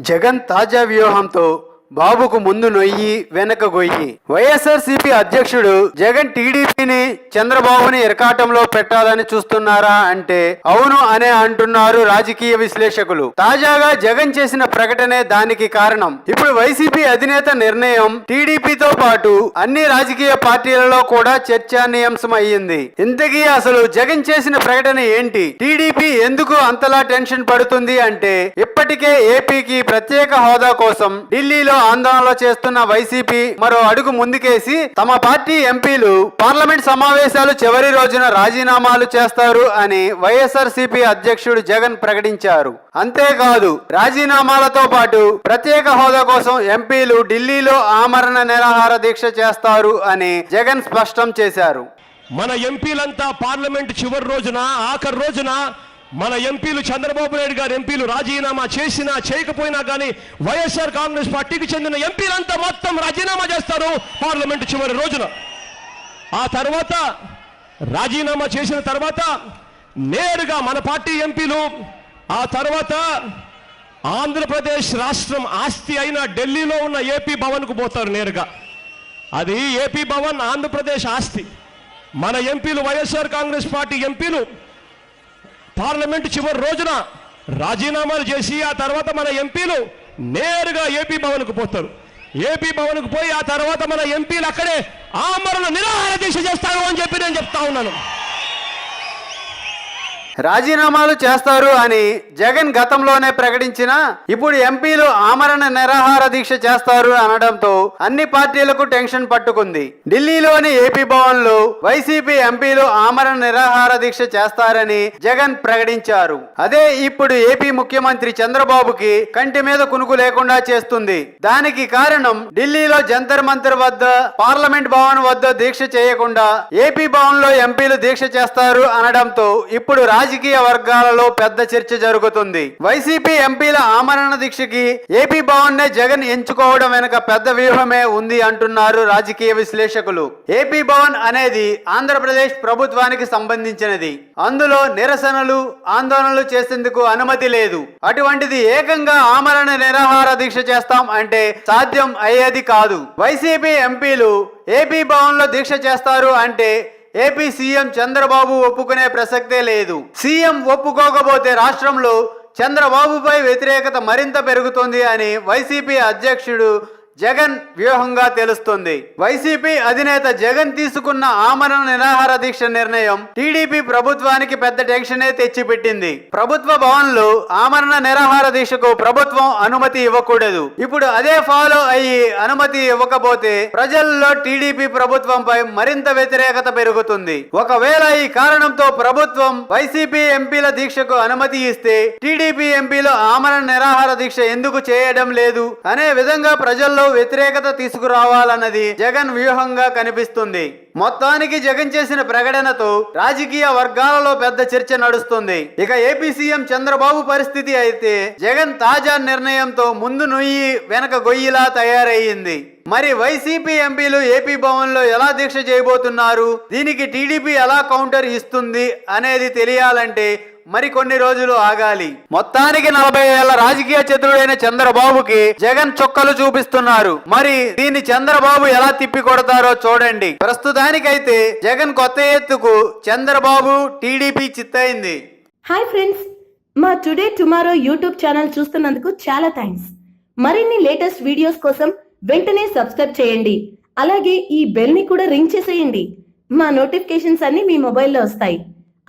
జగన్ తాజా వ్యూహంతో బాబుకు ముందు నొయ్యి వెనక గొయ్యి. వైఎస్ఆర్ అధ్యక్షుడు జగన్ టీడీపీని చంద్రబాబుని ఇరకాటంలో పెట్టాలని చూస్తున్నారా అంటే అవును అనే అంటున్నారు రాజకీయ విశ్లేషకులు. తాజాగా జగన్ చేసిన ప్రకటనే దానికి కారణం. ఇప్పుడు వైసీపీ అధినేత నిర్ణయం టీడీపీతో పాటు అన్ని రాజకీయ పార్టీలలో కూడా చర్చానీయాంశం అయ్యింది ఇంతకీ అసలు జగన్ చేసిన ప్రకటన ఏంటి? టీడీపీ ఎందుకు అంతలా టెన్షన్ పడుతుంది అంటే ఇప్పటికే ఏపీకి ప్రత్యేక హోదా కోసం ఢిల్లీలో ఆందోళనలు చేస్తున్న వైసీపీ మరో అడుగు ముందుకేసి తమ పార్టీ ఎంపీలు పార్లమెంట్ సమావేశాలు చివరి రోజున రాజీనామాలు చేస్తారు అని వైఎస్ఆర్ అధ్యక్షుడు జగన్ ప్రకటించారు. అంతేకాదు రాజీనామాలతో పాటు ప్రత్యేక హోదా కోసం ఎంపీలు ఢిల్లీలో ఆమరణ నిరాహార దీక్ష చేస్తారు అని జగన్ స్పష్టం చేశారు. మన ఎంపీలంతా పార్లమెంట్ చివరి రోజున ఆఖరి రోజున మన ఎంపీలు చంద్రబాబు నాయుడు గారు ఎంపీలు రాజీనామా చేసినా చేయకపోయినా కానీ వైఎస్ఆర్ కాంగ్రెస్ పార్టీకి చెందిన ఎంపీలంతా మొత్తం రాజీనామా చేస్తారు పార్లమెంట్ చివరి రోజున. ఆ తర్వాత రాజీనామా చేసిన తర్వాత నేరుగా మన పార్టీ ఎంపీలు ఆ తర్వాత ఆంధ్రప్రదేశ్ రాష్ట్రం ఆస్తి అయిన ఢిల్లీలో ఉన్న ఏపీ భవన్కు పోతారు నేరుగా. అది ఏపీ భవన్ ఆంధ్రప్రదేశ్ ఆస్తి. మన ఎంపీలు వైఎస్ఆర్ కాంగ్రెస్ పార్టీ ఎంపీలు పార్లమెంట్ చివరి రోజున రాజీనామాలు చేసి ఆ తర్వాత మన ఎంపీలు నేరుగా ఏపీ భవన్కు పోతారు. ఏపీ భవన్కు పోయి ఆ తర్వాత మన ఎంపీలు అక్కడే ఆమరణ నిరాహార దీక్ష చేస్తారు అని చెప్పి నేను చెప్తా ఉన్నాను. రాజీనామాలు చేస్తారు అని జగన్ గతంలోనే ప్రకటించిన ఇప్పుడు ఎంపీలు ఆమరణ నిరాహార దీక్ష చేస్తారు అనడంతో అన్ని పార్టీలకు టెన్షన్ పట్టుకుంది. ఢిల్లీలోని ఏపీ భవన్లో వైసీపీ ఎంపీలు ఆమరణ నిరాహార దీక్ష చేస్తారని జగన్ ప్రకటించారు. అదే ఇప్పుడు ఏపీ ముఖ్యమంత్రి చంద్రబాబుకి కంటి మీద కునుకు లేకుండా చేస్తుంది. దానికి కారణం ఢిల్లీలో జంతర్ మంతర్ వద్ద పార్లమెంట్ భవన్ వద్ద దీక్ష చేయకుండా ఏపీ భవన్లో ఎంపీలు దీక్ష చేస్తారు అనడంతో ఇప్పుడు రాజకీయ వర్గాలలో పెద్ద చర్చ జరుగుతుంది. వైసీపీ ఎంపీల ఆమరణ దీక్షకి ఏపీ భవన్ నే జగన్ ఎంచుకోవడం వెనుక పెద్ద వ్యూహమే ఉంది అంటున్నారు రాజకీయ విశ్లేషకులు. ఏపీ భవన్ అనేది ఆంధ్రప్రదేశ్ ప్రభుత్వానికి సంబంధించినది. అందులో నిరసనలు ఆందోళనలు చేసేందుకు అనుమతి లేదు. అటువంటిది ఏకంగా ఆమరణ నిరాహార దీక్ష చేస్తాం అంటే సాధ్యం అయ్యేది కాదు. వైసీపీ ఎంపీలు ఏపీ భవన్లో దీక్ష చేస్తారు అంటే ఏపీ సీఎం చంద్రబాబు ఒప్పుకునే ప్రసక్తే లేదు. సీఎం ఒప్పుకోకపోతే రాష్ట్రంలో చంద్రబాబుపై వ్యతిరేకత మరింత పెరుగుతుంది అని వైసీపీ అధ్యక్షుడు జగన్ వ్యూహంగా తెలుస్తుంది. వైసీపీ అధినేత జగన్ తీసుకున్న ఆమరణ నిరాహార దీక్ష నిర్ణయం టీడీపీ ప్రభుత్వానికి పెద్ద టెన్షనే తెచ్చిపెట్టింది. ప్రభుత్వ భవన్లు ఆమరణ నిరాహార దీక్షకు ప్రభుత్వం అనుమతి ఇవ్వకూడదు. ఇప్పుడు అదే ఫాలో అయ్యి అనుమతి ఇవ్వకపోతే ప్రజల్లో టీడీపీ ప్రభుత్వంపై మరింత వ్యతిరేకత పెరుగుతుంది. ఒకవేళ ఈ కారణంతో ప్రభుత్వం వైసీపీ ఎంపీల దీక్షకు అనుమతి ఇస్తే టీడీపీ ఎంపీలు ఆమరణ నిరాహార దీక్ష ఎందుకు చేయడం లేదు? అనే విధంగా ప్రజల్లో వ్యతిరేకత తీసుకురావాలన్నది జగన్ వ్యూహంగా కనిపిస్తుంది. మొత్తానికి జగన్ చేసిన ప్రకటనతో రాజకీయ వర్గాలలో పెద్ద చర్చ నడుస్తుంది. ఇక ఏపీ సీఎం చంద్రబాబు పరిస్థితి అయితే జగన్ తాజా నిర్ణయంతో ముందు నొయ్యి వెనక గొయ్యిలా తయారయ్యింది. మరి వైసీపీ ఎంపీలు ఏపీ భవన్లో ఎలా దీక్ష చేయబోతున్నారు? దీనికి టీడీపీ ఎలా కౌంటర్ ఇస్తుంది అనేది తెలియాలంటే మరికొన్ని రోజులు ఆగాలి. మొత్తానికి నలభై ఏళ్ళ రాజకీయ చతురుడైన చంద్రబాబుకి జగన్ చొక్కలు చూపిస్తున్నారు. మరి దీన్ని చంద్రబాబు ఎలా తిప్పి కొడతారో చూడండి. ప్రస్తుతానికైతే జగన్ కొత్త ఎత్తుకు చంద్రబాబు టీడీపీ చిత్తయింది హాయ్ ఫ్రెండ్స్ మా టుడే టుమారో యూట్యూబ్ ఛానల్ చూస్తున్నందుకు చాలా థ్యాంక్స్. మరిన్ని లేటెస్ట్ వీడియోస్ కోసం వెంటనే సబ్స్క్రైబ్ చేయండి. అలాగే ఈ బెల్ని కూడా రింగ్ చేసేయండి. మా నోటిఫికేషన్స్ అన్ని మీ మొబైల్లో వస్తాయి.